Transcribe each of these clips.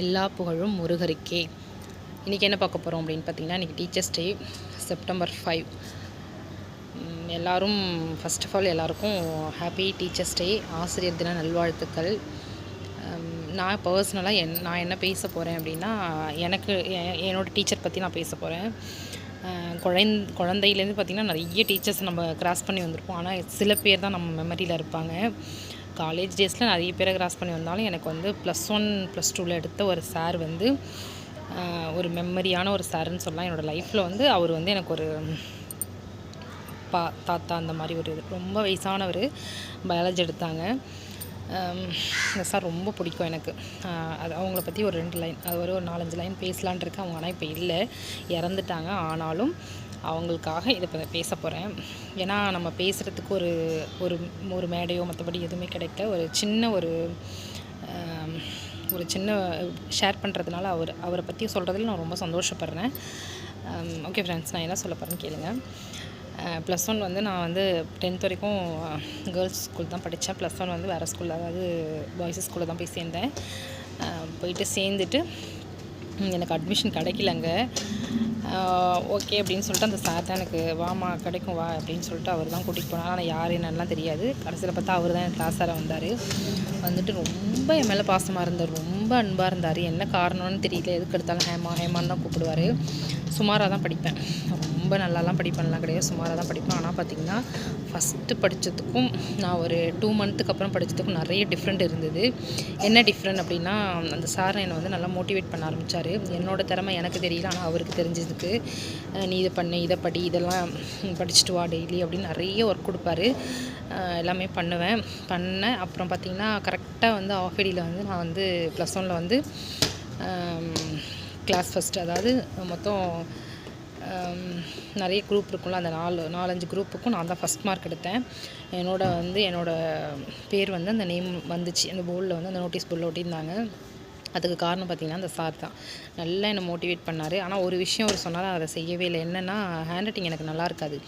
எல்லா புகழும் முருகருக்கே. இன்றைக்கி என்ன பார்க்க போகிறோம் அப்படின்னு பார்த்தீங்கன்னா இன்றைக்கி டீச்சர்ஸ் டே செப்டம்பர் ஃபைவ் எல்லோரும் ஃபஸ்ட் ஆஃப் ஆல் எல்லாருக்கும் ஹாப்பி டீச்சர்ஸ் டே ஆசிரியர் தின நல்வாழ்த்துக்கள். நான் பர்சனலாக என் நான் என்ன பேச போகிறேன் அப்படின்னா எனக்கு என்னோடய என்னோட டீச்சர் பற்றி நான் பேச போகிறேன் குழந் குழந்தையிலேருந்து பார்த்திங்கன்னா நிறைய டீச்சர்ஸ் நம்ம கிராஸ் பண்ணி வந்திருப்போம். ஆனால் சில பேர் தான் நம்ம மெமரியில் இருப்பாங்க. காலேஜ் டேஸில் நிறைய பேரை கிராஸ் பண்ணி வந்தாலும் எனக்கு வந்து ப்ளஸ் ஒன் ப்ளஸ் டூவில் எடுத்த ஒரு சார் வந்து ஒரு மெமரியான ஒரு சாருன்னு சொல்லலாம். என்னோடய லைஃப்பில் வந்து அவர் வந்து எனக்கு ஒரு அப்பா தாத்தா அந்த மாதிரி ஒரு இது. ரொம்ப வயசானவர். பயாலஜி எடுத்தாங்க. இந்த சார் ரொம்ப பிடிக்கும் எனக்கு. அது அவங்கள பற்றி ஒரு ரெண்டு லைன் அது ஒரு ஒரு நாலஞ்சு லைன் பேசலான் இருக்கு. அவங்க ஆனால் இப்போ இல்லை. இறந்துட்டாங்க. ஆனாலும் அவங்களுக்காக இதை இப்போ பேச போகிறேன். ஏன்னா நம்ம பேசுகிறதுக்கு ஒரு ஒரு ஒரு மேடையோ மற்றபடி எதுவுமே கிடைக்கல. ஒரு சின்ன ஒரு ஒரு சின்ன ஷேர் பண்ணுறதுனால அவர் அவரை பற்றி சொல்கிறதுல நான் ரொம்ப சந்தோஷப்படுறேன். ஓகே ஃப்ரெண்ட்ஸ் நான் என்ன சொல்ல போகிறேன்னு கேளுங்க. ப்ளஸ் ஒன் வந்து நான் வந்து டென்த் வரைக்கும் கேர்ள்ஸ் ஸ்கூல் தான் படித்தேன். ப்ளஸ் ஒன் வந்து வேறு ஸ்கூலில் அதாவது பாய்ஸ் ஸ்கூலில் தான் போய் சேர்ந்தேன். போயிட்டு சேர்ந்துட்டு எனக்கு அட்மிஷன் கிடைக்கலங்க. ஓகே அப்படின்னு சொல்லிட்டு அந்த சார் தான் எனக்கு வாமா கிடைக்கும் வா அப்படின்னு சொல்லிட்டு அவர் தான் கூட்டிகிட்டு போனார். ஆனால் யார் என்னெல்லாம் தெரியாது. கடைசியில் பார்த்தா அவர் தான் என் கிளாஸ் சாரை வந்தார். வந்துட்டு ரொம்ப என் மேலே பாசமாக இருந்தார். ரொம்ப அன்பாக இருந்தார். என்ன காரணம்னு தெரியல. எதுக்கு எடுத்தாலும் ஹேமா ஹேமான்னு தான் கூப்பிடுவார். சுமாராக தான் படிப்பேன். ரொம்ப நல்லாலாம் படிப்பேன்லாம் கிடையாது. சுமாராக தான் படிப்பேன். ஆனால் பார்த்திங்கன்னா ஃபஸ்ட்டு படித்ததுக்கும் நான் ஒரு டூ மந்த்துக்கு அப்புறம் படித்ததுக்கும் நிறைய டிஃப்ரெண்ட் இருந்தது. என்ன டிஃப்ரெண்ட் அப்படின்னா அந்த சார் என்னை வந்து நல்லா மோட்டிவேட் பண்ண ஆரம்பித்தார் என்னோட திறமை எனக்கு தெரியல. ஆனால் அவருக்கு தெரிஞ்சது அஹ் நீ இதை பண்ணு இதை படி இதெல்லாம் படிச்சுட்டு வா டெய்லி அப்படின்னு நிறைய ஒர்க் கொடுப்பாரு. எல்லாமே பண்ணுவேன். பண்ணேன் அப்புறம் பார்த்திங்கன்னா கரெக்டாக வந்து ஆஃபேடியில் வந்து நான் வந்து ப்ளஸ் ஒனில் வந்து கிளாஸ் ஃபஸ்ட் அதாவது மொத்தம் நிறைய குரூப் இருக்கும்ல அந்த நாலு நாலஞ்சு குரூப்புக்கும் நான் தான் ஃபஸ்ட் மார்க் எடுத்தேன். என்னோட வந்து என்னோடய பேர் வந்து அந்த நேம் வந்துச்சு. அந்த போர்டில் வந்து அந்த நோட்டீஸ் போர்டில் ஒட்டியிருந்தாங்க. அதுக்கு காரணம் பார்த்திங்கன்னா அந்த சார் தான். நல்லா என்னை மோட்டிவேட் பண்ணார். ஆனால் ஒரு விஷயம் அவர் சொன்னார் அதை செய்யவே இல்லை. என்னென்னா ஹேண்ட் ரைட்டிங் எனக்கு நல்லா இருக்காது.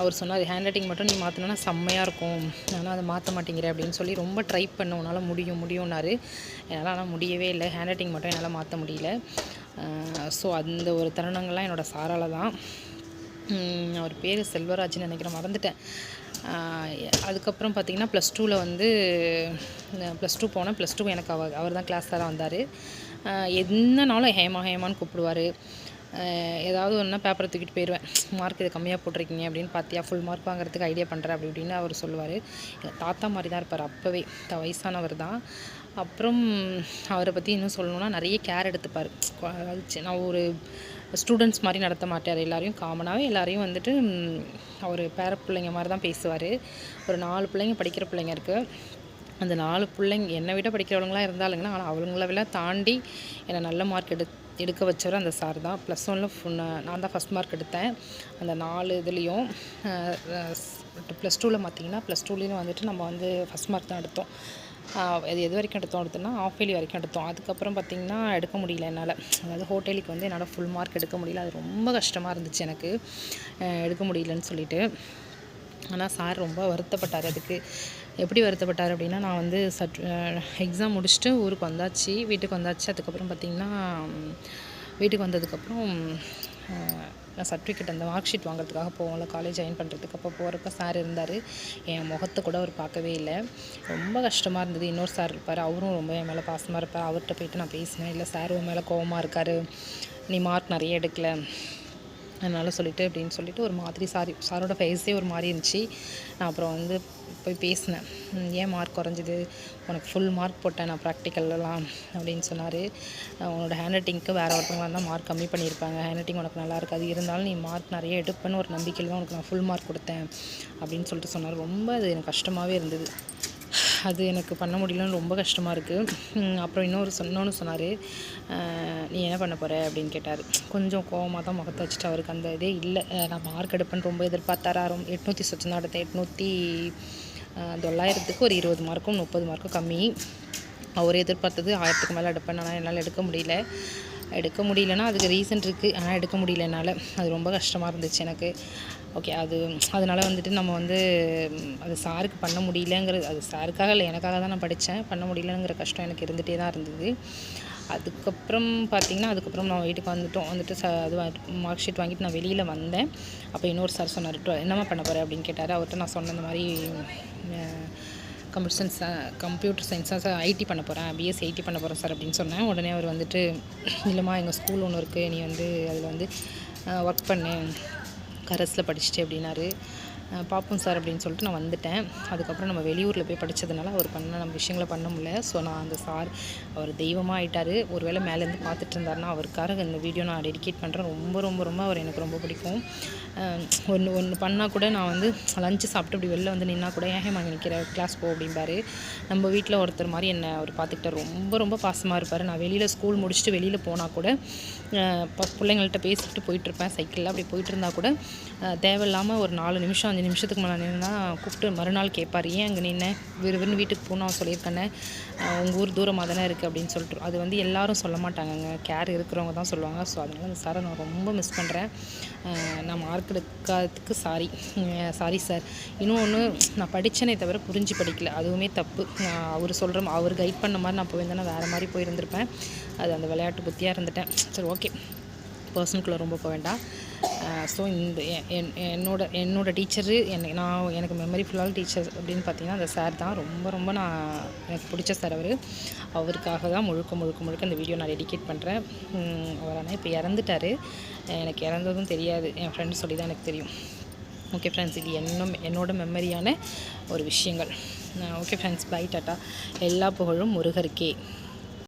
அவர் சொன்னார் ஹேண்ட் ரைட்டிங் மட்டும் நீ மாற்றினா செம்மையாக இருக்கும். ஆனால் அதை மாற்ற மாட்டேங்கிற அப்படின்னு சொல்லி ரொம்ப ட்ரை பண்ண உன்னால் முடியும் முடியும்னாரு. என்னால் ஆனால் முடியவே இல்லை. ஹேண்ட் ரைட்டிங் மட்டும் என்னால் மாற்ற முடியல. ஸோ அந்த ஒரு தருணங்கள்லாம் என்னோடய சாரால் தான். அவர் பேர் செல்வராஜ்னு நினைக்கிறேன். மறந்துட்டேன். அதுக்கப்புறம் பார்த்தீங்கன்னா ப்ளஸ் டூவில் வந்து ப்ளஸ் டூ போனேன். ப்ளஸ் டூ எனக்கு அவர் அவர் தான் கிளாஸ் தான் வந்தார். என்னனாலும் ஹேமா ஹேமான்னு கூப்பிடுவார். ஏதாவது ஒன்றா பேப்பரை தூக்கிட்டு போயிடுவேன் மார்க் இதை கம்மியாக போட்டிருக்கீங்க அப்படின்னு பார்த்தியா? ஃபுல் மார்க் வாங்குறதுக்கு ஐடியா பண்ணுறேன் அப்படி இப்படின்னு அவர் சொல்லுவார். எங்கள் தாத்தா மாதிரி தான் இருப்பார் அப்போவே. த வயசானவர் தான். அப்புறம் அவரை பற்றி இன்னும் சொல்லணுன்னா நிறைய கேர் எடுத்துப்பார். நான் ஒரு ஸ்டூடெண்ட்ஸ் மாதிரி நடத்த மாட்டார். எல்லாரையும் காமனாகவே எல்லாரையும் வந்துட்டு அவர் பேர பிள்ளைங்க மாதிரி தான் பேசுவார். ஒரு நாலு பிள்ளைங்க படிக்கிற பிள்ளைங்க இருக்குது அந்த நாலு பிள்ளைங்க என்னை விட படிக்கிறவங்களாம் இருந்தாலுங்கன்னா ஆனால் அவங்களெல்லாம் தாண்டி என்னை நல்ல மார்க் எடு எடுக்க வச்சவர் அந்த சார் தான். ப்ளஸ் ஒனில் நான் தான் ஃபஸ்ட் மார்க் எடுத்தேன். அந்த நாலு இதுலேயும் ப்ளஸ் டூவில் பார்த்தீங்கன்னா ப்ளஸ் டூலேயும் வந்துட்டு நம்ம வந்து ஃபஸ்ட் மார்க் தான் எடுத்தோம். அது எது வரைக்கும் எடுத்தோம் எடுத்தோம்னா ஆஃப் இயர்லி வரைக்கும் எடுத்தோம். அதுக்கப்புறம் பார்த்திங்கன்னா எடுக்க முடியல என்னால். அதாவது ஹோட்டலுக்கு வந்து என்னால் ஃபுல் மார்க் எடுக்க முடியல. அது ரொம்ப கஷ்டமாக இருந்துச்சு எனக்கு. எடுக்க முடியலன்னு சொல்லிட்டு. ஆனால் சார் ரொம்ப வருத்தப்பட்டார் அதுக்கு. எப்படி வருத்தப்பட்டார் அப்படின்னா நான் வந்து சட் எக்ஸாம் முடிச்சுட்டு ஊருக்கு வந்தாச்சு வீட்டுக்கு வந்தாச்சு. அதுக்கப்புறம் பார்த்திங்கன்னா வீட்டுக்கு வந்ததுக்கப்புறம் நான் சர்டிஃபிகேட் அந்த மார்க் ஷீட் வாங்குறதுக்காக போவோம்ல காலேஜ் ஜாயின் பண்ணுறதுக்கு அப்போ போகிறப்ப சார் இருந்தார். என் முகத்தை கூட அவர் பார்க்கவே இல்லை. ரொம்ப கஷ்டமாக இருந்தது. இன்னொரு சார் இருப்பார். அவரும் ரொம்ப என் மேலே பாசமாக இருப்பார். அவர்கிட்ட போயிட்டு நான் பேசினேன். இல்லை சார் உன் மேலே கோவமாக இருக்கார். நீ மார்க் நிறைய எடுக்கல. அதனால் சொல்லிட்டு அப்படின்னு சொல்லிட்டு ஒரு மாதிரி சாரி சாரோட ஃபேஸே ஒரு மாதிரி இருந்துச்சு. நான் அப்புறம் வந்து போய் பேசினேன். ஏன் மார்க் குறைஞ்சிது? உனக்கு ஃபுல் மார்க் போட்டேன் நான் ப்ராக்டிக்கல்லாம் அப்படின்னு சொன்னார். உன்னோட ஹேண்ட் ரைட்டிங்க்கு வேறு ஒருத்தவங்களாக இருந்தால் மார்க் கம்மி பண்ணியிருப்பாங்க. ஹேண்ட் ரைட்டிங் உனக்கு நல்லா இருக்காது. இருந்தாலும் நீ மார்க் நிறைய எடுப்பேன்னு ஒரு நம்பிக்கையில் தான் உனக்கு நான் ஃபுல் மார்க் கொடுத்தேன் அப்படின்னு சொல்லிட்டு சொன்னார். ரொம்ப அது எனக்கு கஷ்டமாகவே இருந்தது. அது எனக்கு பண்ண முடியலன்னு ரொம்ப கஷ்டமாக இருக்குது அப்புறம் இன்னொரு சொன்னோன்னு சொன்னார் நீ என்ன பண்ண போகிற அப்படின்னு கேட்டார். கொஞ்சம் கோவமாக தான் முகத்தை வச்சுட்டு அவருக்கு அந்த இதே இல்லை. நான் மார்க் எடுப்பேன்னு ரொம்ப எதிர்பார்த்தாரா. ரொம்ப எட்நூற்றி சொச்சம் தான் எடுத்தேன் எட்நூற்றி தொள்ளாயிரத்துக்கு ஒரு இருபது மார்க்கும் முப்பது மார்க்கும் கம்மி. அவர் எதிர்பார்த்தது ஆயிரத்துக்கு மேலே எடுப்பேன் ஆனால் என்னால் எடுக்க முடியல. எடுக்க முடியலன்னா அதுக்கு ரீசன் இருக்குது ஆனால் எடுக்க முடியல என்னால். அது ரொம்ப கஷ்டமாக இருந்துச்சு எனக்கு. ஓகே அது அதனால் வந்துட்டு நம்ம வந்து அது சாருக்கு பண்ண முடியலங்கிறது அது சாருக்காக இல்லை எனக்காக தான் நான் படித்தேன் பண்ண முடியலங்கிற கஷ்டம் எனக்கு இருந்துகிட்டே தான் இருந்தது. அதுக்கப்புறம் பார்த்திங்கன்னா அதுக்கப்புறம் நான் வீட்டுக்கு வந்துட்டோம். வந்துட்டு ச அது மார்க் ஷீட் வாங்கிட்டு நான் வெளியில் வந்தேன். அப்போ இன்னொரு சார் சொன்னார் என்னம்மா பண்ண போகிற அப்படின்னு கேட்டார். அவர்கிட்ட நான் சொன்ன இந்த மாதிரி கம்ப்யூட்டர் சயின்ஸ் கம்ப்யூட்டர் சயின்ஸாக ஐடி பண்ண போகிறேன் பிஎஸ்சி ஐடி பண்ண போகிறேன் சார் அப்படின்னு சொன்னேன். உடனே அவர் வந்துட்டு இல்லைம்மா எங்கள் ஸ்கூல் ஒன்று இருக்குது நீ வந்து அதில் வந்து ஒர்க் பண்ணு. கரஸில் படிச்சுட்டு அப்படின்னாரு. பார்ப்போம் சார் அப்படின்னு சொல்லிட்டு நான் வந்துட்டேன். அதுக்கப்புறம் நம்ம வெளியூரில் போய் படித்ததுனால அவர் பண்ண நம்ம விஷயங்களை பண்ண முடியல. ஸோ நான் அந்த சார் அவர் தெய்வமாக ஆயிட்டார். ஒருவேளை மேலேருந்து பார்த்துட்டு இருந்தாருன்னா அவருக்காக இந்த வீடியோ நான் டெடிகேட் பண்ணுறேன் ரொம்ப ரொம்ப ரொம்ப அவர் எனக்கு ரொம்ப பிடிக்கும். ஒன்று ஒன்று பண்ணால் கூட நான் வந்து லஞ்சு சாப்பிட்டு இப்படி வெளில வந்து நின்னா கூட ஏன் வாங்கி நிற்கிற கிளாஸ் போ அப்படிம்பாரு. நம்ம வீட்டில் ஒருத்தர் மாதிரி என்னை அவர் பார்த்துக்கிட்டார் ரொம்ப ரொம்ப பாசமாக இருப்பார். நான் வெளியில் ஸ்கூல் முடிச்சுட்டு வெளியில் போனால் கூட ப- பிள்ளைங்கள்ட்ட பேசிட்டு போயிட்டுருப்பேன் சைக்கிளில் அப்படி போயிட்டு இருந்தால் கூட தேவையில்லாமல் ஒரு நாலு நிமிஷம் அஞ்சு நிமிஷத்துக்கு மேலே நின்னா கூப்பிட்டு மறுநாள் கேட்பார். ஏன் அங்கே நின்று விறுவிறுன்னு வீட்டுக்கு போகணும் அவன் சொல்லியிருக்கேனே? உங்கள் ஊர் தூரமாக தானே இருக்குது அப்படின்னு சொல்லிட்டு. அது வந்து எல்லாரும் சொல்ல மாட்டாங்கங்க. கேர் இருக்கிறவங்க தான் சொல்லுவாங்க. ஸோ அதனால் அந்த சாரை நான் ரொம்ப மிஸ் பண்ணுறேன் நான் மார்க் எடுக்காததுக்கு சாரி சாரி சார் இன்னொன்று நான் படித்தேனே தவிர புரிஞ்சு படிக்கல. அதுவுமே தப்பு. அவர் சொல்கிற அவர் கைட் பண்ண மாதிரி நான் போயிருந்தேன்னா வேறு மாதிரி போயிருந்திருப்பேன். அது அந்த விளையாட்டு புத்தியாக இருந்துட்டேன். சரி ஓகே பர்சனுக்குள்ளே ரொம்ப போக வேண்டாம். ஸோ இந்த என்- என்னோட என்னோட டீச்சரு என்னை நான் எனக்கு மெமரி ஃபுல்லாக டீச்சர் அப்படின்னு பார்த்தீங்கன்னா அந்த சார் தான். ரொம்ப ரொம்ப நான் எனக்கு பிடிச்ச சார் அவர். அவருக்காக தான் முழுக்க முழுக்க முழுக்க இந்த வீடியோ நான் டெடிகேட் பண்ணுறேன் அவர் ஆனால் இப்போ இறந்துட்டார். எனக்கு இறந்ததும் தெரியாது. என் ஃப்ரெண்டு சொல்லி தான் எனக்கு தெரியும். ஓகே ஃப்ரெண்ட்ஸ் இது என்னும் என்னோட மெமரியான ஒரு விஷயங்கள். ஓகே ஃப்ரெண்ட்ஸ் பை டாட்டா எல்லா புகழும் முருகருக்கே.